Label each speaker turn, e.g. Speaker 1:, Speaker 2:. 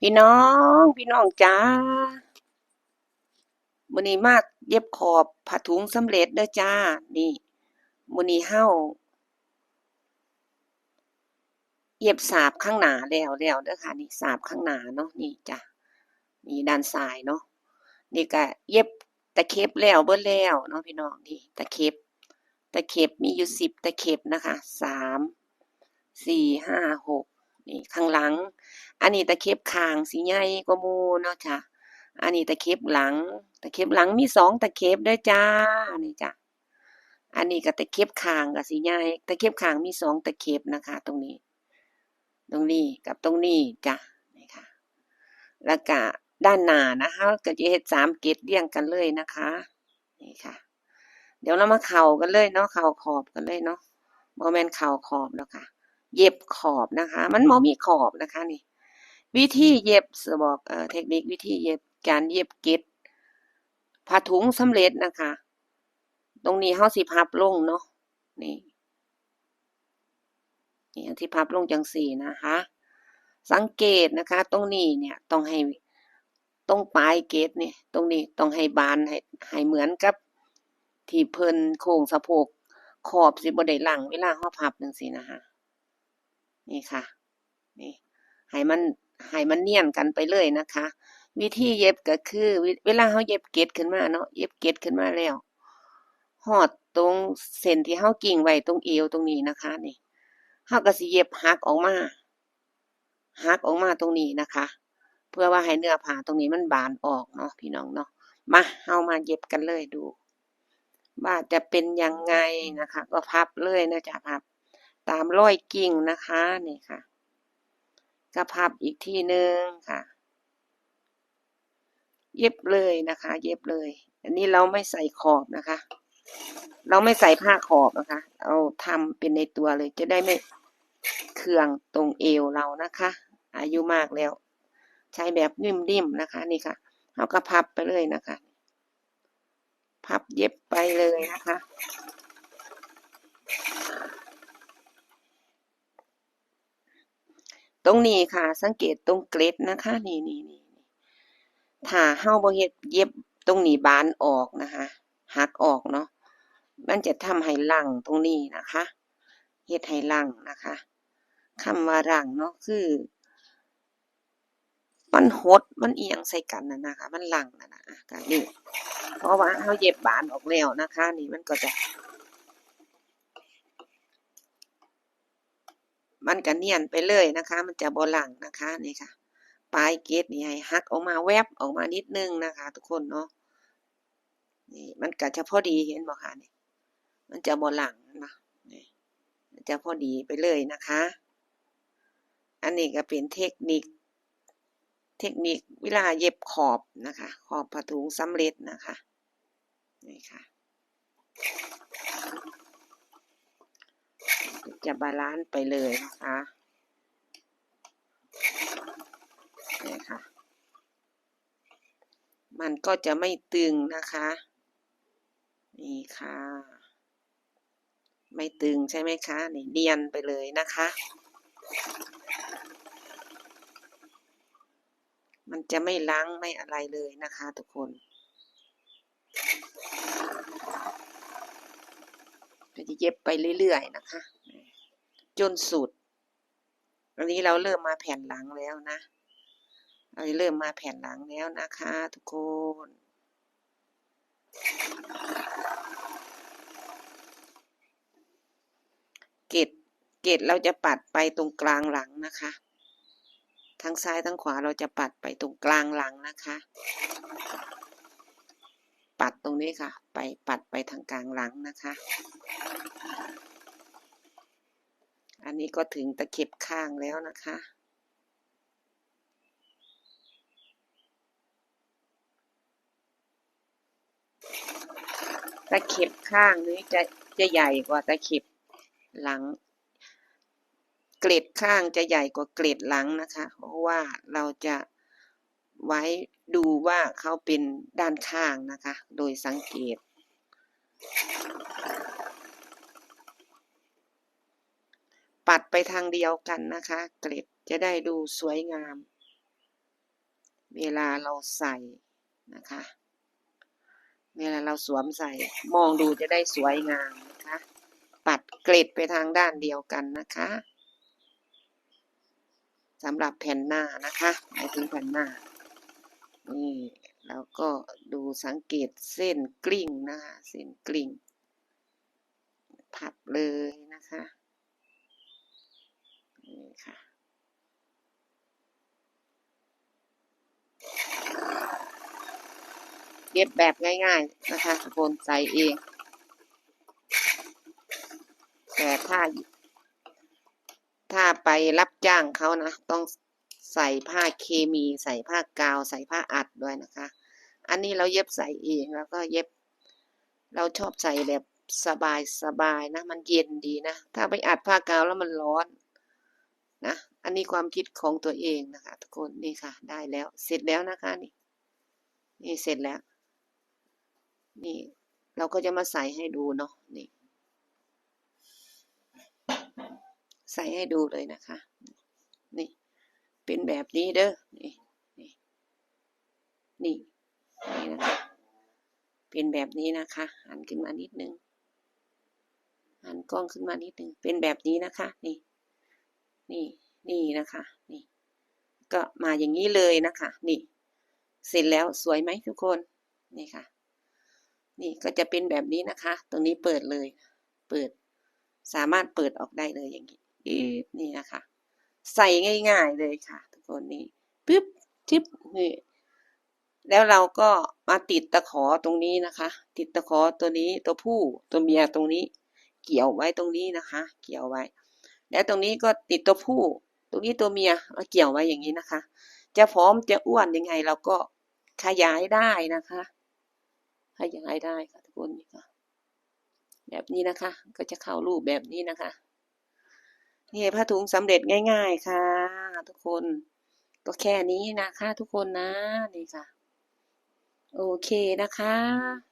Speaker 1: พี่น้องพี่น้องจ้ามื้อนี้มากเย็บขอบผ้าถุงสำเร็จเด้อจ้า นี่มื้อนี้เฮาเย็บสาบข้างหน้าแล้วแล้วเด้อค่ะ นี่สาบข้างหน้าเนาะนี่จ้ะนี่ด้านซ้ายเนาะนี่ก็เย็บตะเข็บแล้วเบิดแล้วเนาะพี่น้องนี่ตะเข็บตะเข็บมีอยู่สิบตะเข็บนะคะสามสี่ห้าหก นี่ข้างหลัง อันนี้ตะเข็บข้างสิใหญ่กว่ามูเนาะจ้ะอันนี้ตะเข็บหลัง ตะเข็บหลังมีสองตะเข็บด้อจ้านี่จ้ะอันนี้ก็ตะเข็บข้างก็สิใหญ่ตะเข็บข้างมีสองตะเข็บนะคะ ตรงนี้ ตรงนี้กับตรงนี้จ้ะนี่ค่ะ แล้วก็ด้านหน้านะคะก็จะเฮ็ดสามเกตเรียงกันเลยนะคะนี่ค่ะ เดี๋ยวเรามาเข่ากันเลยเนาะเข่าขอบกันเลยเนาะโมเมนต์เข่าขอบแล้วค่ะ เย็บขอบนะคะ มันโมมีขอบนะคะนี่ วิธีเย็บสบอกเอ่อเทคนิควิธีเย็บการเย็บเก็ตผ้าถุงสำเร็จนะคะ ตรงนี้เฮาสิพับลงเนาะนี่นี่ที่พับลงจังสี่นะคะ สังเกตนะคะ ตรงนี้เนี่ยต้องให้ตรงปลายเกตเนี่ย ตรงนี้ต้องให้บานให้ให้เหมือนกับ ที่เพิ่นโค้งสะโพกขอบสิบ่ได้หลังเวลาเฮาพับจังซี่นะคะ นี่ค่ะ นี่ให้มันให้มันเนียนกันไปเลยนะคะ วิธีเย็บก็คือ เวลาเฮาเย็บเกล็ดขึ้นมาเนาะเย็บเกล็ดขึ้นมาแล้วฮอดตรงเส้นที่เฮากิ่งไว้ตรงเอวตรงนี้นะคะ นี่เฮาก็สิเย็บหักออกมาหักออกมาตรงนี้นะคะ เพื่อว่าให้เนื้อผ้าตรงนี้มันบานออกเนาะพี่น้องเนาะมาเฮามาเย็บกันเลยดูว่าจะเป็นยังไงนะคะ ก็พับเลยนะจ๊ะพับ ตามร้อยกิ่งนะคะนี่ค่ะก็พับอีกทีหนึ่งค่ะ เย็บเลยนะคะ เย็บเลย อันนี้เราไม่ใส่ขอบนะคะ เราไม่ใส่ผ้าขอบนะคะ เอาทำเป็นในตัวเลย จะได้ไม่เคืองตรงเอวเรานะคะ อายุมากแล้ว ใช้แบบนิ่มๆนะคะ นี่ค่ะเราก็พับไปเลยนะคะ พับเย็บไปเลยนะคะ ตรงนี้ค่ะ สังเกตตรงเกล็ดนะคะ นี่นี่นี่ถ้าเฮาบ่เฮ็ดเย็บตรงนี้บานออกนะคะหักออกเนาะมันจะทำให้หลังตรงนี้นะคะเฮ็ดให้หลังนะคะคำว่าหลังเนาะคือ มันหดมันเอียงใส่กันนะนะคะ มันหลังน่ะนะก็นี่เพราะว่าเฮาเย็บบานออกแล้วนะคะ นี่มันก็จะ มันก็เนียนไปเลยนะคะ มันจะบ่หลังนะคะนี่ค่ะปลายเกตนี่ให้หักออกมาแวบออกมานิดนึงนะคะ ทุกคนเนาะนี่มันก็จะพอดีเห็นบ่คะนี่มันจะบ่หลังนะนี่จะพอดีไปเลยนะคะ อันนี้ก็เป็นเทคนิค เทคนิคเวลาเย็บขอบนะคะ ขอบผ้าถุงสำเร็จนะคะนี่ค่ะ จะบาลานซ์ไปเลยนะคะนี่ค่ะ มันก็จะไม่ตึงนะคะ นี่ค่ะ ไม่ตึงใช่ไหมคะนี่เนียนไปเลยนะคะ มันจะไม่ล้างไม่อะไรเลยนะคะทุกคนก็จะเย็บไปเรื่อยๆนะคะ จนสุด อันนี้เราเริ่มมาแผ่นหลังแล้วนะเราเริ่มมาแผ่นหลังแล้วนะคะ ทุกคน เกตเกตเราจะปัดไปตรงกลางหลังนะคะ ทั้งซ้ายทั้งขวาเราจะปัดไปตรงกลางหลังนะคะ ปัดตรงนี้ค่ะ ไปปัดไปทางกลางหลังนะคะ อันนี้ก็ถึงตะเข็บข้างแล้วนะคะ ตะเข็บข้างนี้จะจะใหญ่กว่าตะเข็บหลัง เกล็ดข้างจะใหญ่กว่าเกล็ดหลังนะคะ เพราะว่าเราจะไว้ดูว่าเขาเป็นด้านข้างนะคะ โดยสังเกต ปัดไปทางเดียวกันนะคะ เกล็ดจะได้ดูสวยงาม เวลาเราใส่นะคะ เวลาเราสวมใส่ มองดูจะได้สวยงามนะคะ ปัดเกล็ดไปทางด้านเดียวกันนะคะสำหรับแผ่นหน้านะคะหมายถึงแผ่นหน้านี่แล้วก็ดูสังเกตเส้นกลิ้งนะคะ เส้นกลิ้ง พับเลยนะคะ นี่ค่ะ เย็บแบบง่ายๆนะคะทุกคนใส่เอง แต่ถ้า ถ้าไปรับจ้างเขานะ ต้องใส่ผ้าเคมีใส่ผ้ากาว ใส่ผ้าอัดด้วยนะคะ อันนี้เราเย็บใส่เองแล้วก็เย็บ เราชอบใส่แบบสบายสบายนะ มันเย็นดีนะ ถ้าไปอัดผ้ากาวแล้วมันร้อน นะ อันนี้ความคิดของตัวเองนะคะ ทุกคนนี่ค่ะ ได้แล้ว เสร็จแล้วนะคะนี่ นี่เสร็จแล้ว นี่ เราก็จะมาใส่ให้ดูเนาะนี่ ใส่ให้ดูเลยนะคะ นี่ เป็นแบบนี้เด้อนี่นี่นี่นี่นะคะเป็นแบบนี้นะคะหันขึ้นมานิดนึงหันกล้องขึ้นมานิดนึงเป็นแบบนี้นะคะ นี่ นี่นี่นะคะนี่ก็มาอย่างนี้เลยนะคะนี่เสร็จแล้วสวยไหมทุกคนนี่ค่ะ นี่ก็จะเป็นแบบนี้นะคะ ตรงนี้เปิดเลย เปิด สามารถเปิดออกได้เลยอย่างนี้นี่นะคะ ใส่ง่ายๆเลยค่ะ ทุกคนนี่ปึ๊บทิปนี่แล้วเราก็มาติดตะขอตรงนี้นะคะ ติดตะขอตัวนี้ตัวผู้ตัวเมียตรงนี้ เกี่ยวไว้ตรงนี้นะคะ เกี่ยวไว้ แล้วตรงนี้ก็ติดตัวผู้ ตรงนี้ตัวเมียมาเกี่ยวไว้อย่างนี้นะคะ จะผอมจะอ้วนยังไงเราก็ขยายได้นะคะ ขยายได้ค่ะทุกคนนี่ค่ะแบบนี้นะคะ ก็จะเข้ารูปแบบนี้นะคะนี่ผ้าถุงสำเร็จง่าย ๆค่ะ ทุกคนก็แค่นี้นะคะ ทุกคนนะนี่ค่ะ โอเคนะคะ